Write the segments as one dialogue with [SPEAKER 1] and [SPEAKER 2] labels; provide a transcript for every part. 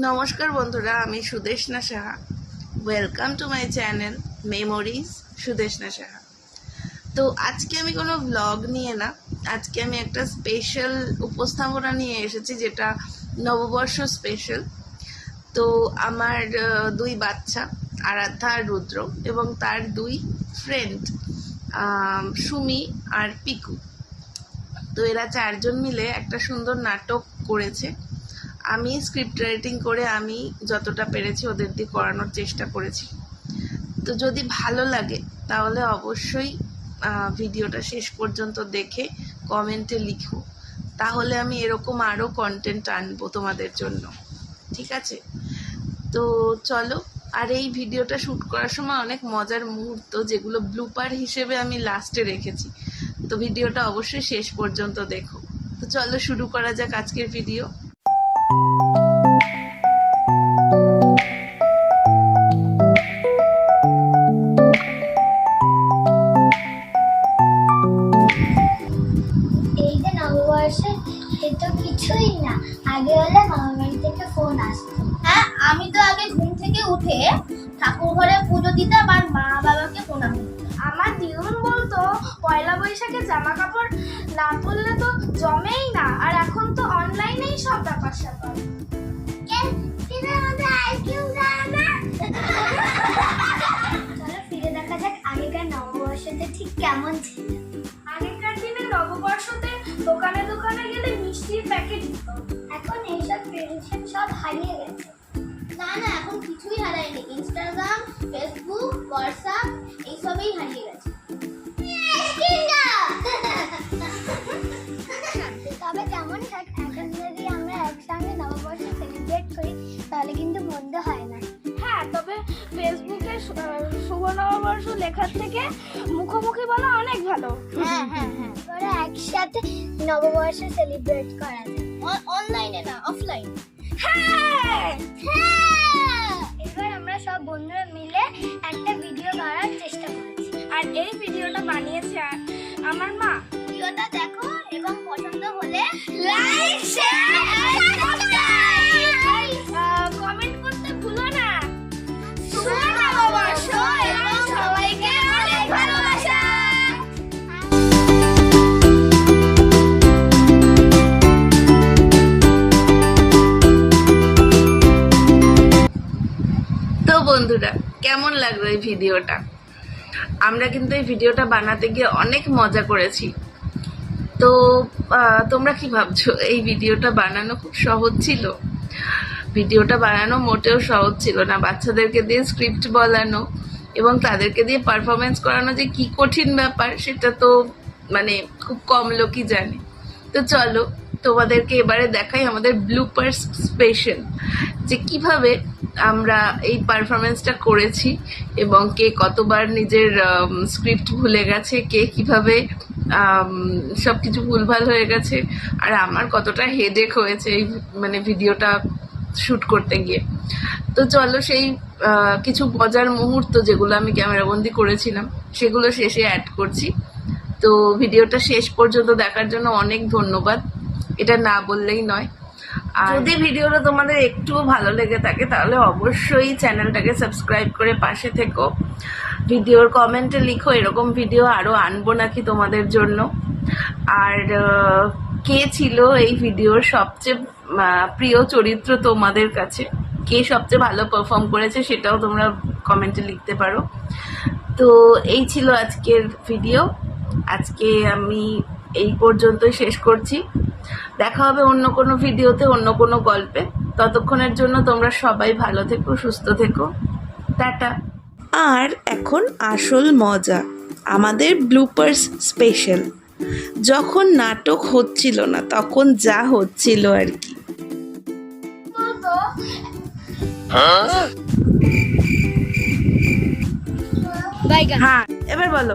[SPEAKER 1] নমস্কার বন্ধুরা, আমি Sudeshna Saha. Welcome to my channel memories Sudeshna Saha. তো আজকে আমি কোনো ব্লগ নিয়ে না, আজকে আমি একটা স্পেশাল উপস্থাপনা নিয়ে এসেছি, যেটা নববর্ষ স্পেশাল তো আমার দুই বাচ্চা, আরাধ্যা আর রুদ্র, এবং তার দুই ফ্রেন্ড সুমি আর পিকু। তো এরা চারজন মিলে একটা সুন্দর নাটক করেছে। আমি স্ক্রিপ্ট রাইটিং করে আমি যতটা পেরেছি ওদের দিয়ে করানোর চেষ্টা করেছি। তো যদি ভালো লাগে, তাহলে অবশ্যই ভিডিওটা শেষ পর্যন্ত দেখে কমেন্টে লিখো। তাহলে আমি এরকম আরও কন্টেন্ট আনব তোমাদের জন্য। ঠিক আছে? তো চলো, আর এই ভিডিওটা শ্যুট করার সময় অনেক মজার মুহূর্ত, যেগুলো ব্লুপার হিসেবে আমি লাস্টে রেখেছি। তো ভিডিওটা অবশ্যই শেষ পর্যন্ত দেখো। তো চলো, শুরু করা যাক আজকের ভিডিও
[SPEAKER 2] তো কিছুই না। আগে হলে মামা বাড়ি থেকে ফোন আসতো।
[SPEAKER 3] হ্যাঁ আমি তো আগে ঘুম থেকে উঠে ঠাকুর ঘরে পুজো দিতাম আর মা বাবাকে প্রণাম। আমার দিদুন বলতো, পয়লা বৈশাখে জামা কাপড় না পরলে তো জমেই না। আর এখন তো অনলাইনেই
[SPEAKER 2] চলো ফিরে দেখা যাক আগেকার নববর্ষতে ঠিক কেমন ছিল।
[SPEAKER 3] আগেকার দিনে নববর্ষতে দোকানে দোকানে গেলে মিষ্টির প্যাকেট দিত।
[SPEAKER 2] এখন এইসব ট্রেডিশন সব হারিয়ে গেছে।
[SPEAKER 3] না না এখন কিছুই হারায়নি। ইনস্টাগ্রাম ফেসবুক হোয়াটসঅ্যাপ এইসবই হারিয়ে গেছে।
[SPEAKER 2] মন্দ হয় না।
[SPEAKER 3] হ্যাঁ তবে ফেসবুকে শুভ নববর্ষ লেখার থেকে মুখোমুখি বলা অনেক ভালো।
[SPEAKER 2] হ্যাঁ হ্যাঁ হ্যাঁ। ওরা একসাথে নববর্ষ সেলিব্রেট করা যায়।
[SPEAKER 3] অনলাইনে না অফলাইন
[SPEAKER 2] হ্যাঁ! এবার আমরা সব বন্ধুরা মিলে একটা ভিডিও করার চেষ্টা করেছি।
[SPEAKER 3] আর এই ভিডিওটা বানিয়েছে আমার মা। ভিডিওটা দেখো এবং পছন্দ হলে লাইক শেয়ার
[SPEAKER 1] বন্ধুরা, কেমন লাগল এই ভিডিওটা? আমরা কিন্তু এই ভিডিওটা বানাতে গিয়ে অনেক মজা করেছি। তো তোমরা কি ভাবছ, এই ভিডিওটা বানানো খুব সহজ ছিল? ভিডিওটা বানানো মোটেও সহজ ছিল না। বাচ্চাদেরকে দিয়ে স্ক্রিপ্ট বলানো এবং তাদেরকে দিয়ে পারফরমেন্স করানো যে কি কঠিন ব্যাপার, সেটা তো মানে খুব কম লোকই জানে। তো চলো, তোমাদেরকে এবারে দেখাই আমাদের ব্লুপার স্পেশাল যে কীভাবে আমরা এই পারফরমেন্সটা করেছি এবং কে কতবার নিজের স্ক্রিপ্ট ভুলে গেছে, কে কীভাবে সব কিছু ভুলভাল হয়ে গেছে, আর আমার কতটা হেডেক হয়েছে এই মানে ভিডিওটা শ্যুট করতে গিয়ে। তো চলো সেই কিছু মজার মুহূর্ত যেগুলো আমি ক্যামেরাবন্দি করেছিলাম, সেগুলো শেষে অ্যাড করছি। তো ভিডিওটা শেষ পর্যন্ত দেখার জন্য অনেক ধন্যবাদ। এটা না বললেই নয়। যদি ভিডিওটা তোমাদের একটুও ভালো লেগে থাকে, তাহলে অবশ্যই চ্যানেলটাকে সাবস্ক্রাইব করে পাশে থেকো। ভিডিওর কমেন্টে লিখো, এরকম ভিডিও আরও আনব নাকি তোমাদের জন্য। আর কে ছিল এই ভিডিওর সবচেয়ে প্রিয় চরিত্র তোমাদের কাছে? কে সবচেয়ে ভালো পারফর্ম করেছে সেটাও তোমরা কমেন্টে লিখতে পারো। তো এই ছিল আজকের ভিডিও। আজকে আমি এই পর্যন্তই শেষ করছি। দেখা হবে অন্য কোনো ভিডিওতে অন্য কোনো গল্পে। ততক্ষণের জন্য তোমরা সবাই ভালো থেকো সুস্থ থেকো। টাটা।
[SPEAKER 4] আর এখন আসল মজা আমাদের ব্লুপার্স স্পেশাল যখন নাটক হচ্ছিল না তখন যা হচ্ছিল আর কি।
[SPEAKER 1] হ্যাঁ এবার বলো।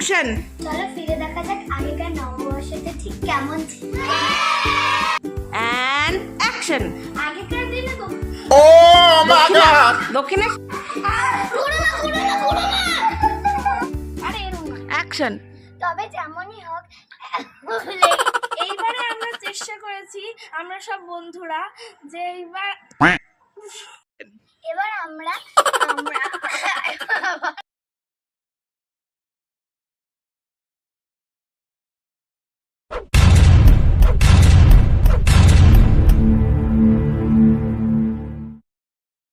[SPEAKER 4] অ্যাকশন
[SPEAKER 2] চলো ফিরে দেখা যাক আগেকার নববর্ষটা ঠিক কেমন ছিল।
[SPEAKER 4] অ্যান্ড অ্যাকশন
[SPEAKER 2] আগেকার দিনে তো
[SPEAKER 4] দক্ষিণে
[SPEAKER 3] আরে এরকম
[SPEAKER 4] অ্যাকশন
[SPEAKER 2] তবে যেমনই হোক
[SPEAKER 3] এইবারে আমরা চেষ্টা করেছি আমরা সব বন্ধুরা যে এইবার
[SPEAKER 2] এবার আমরা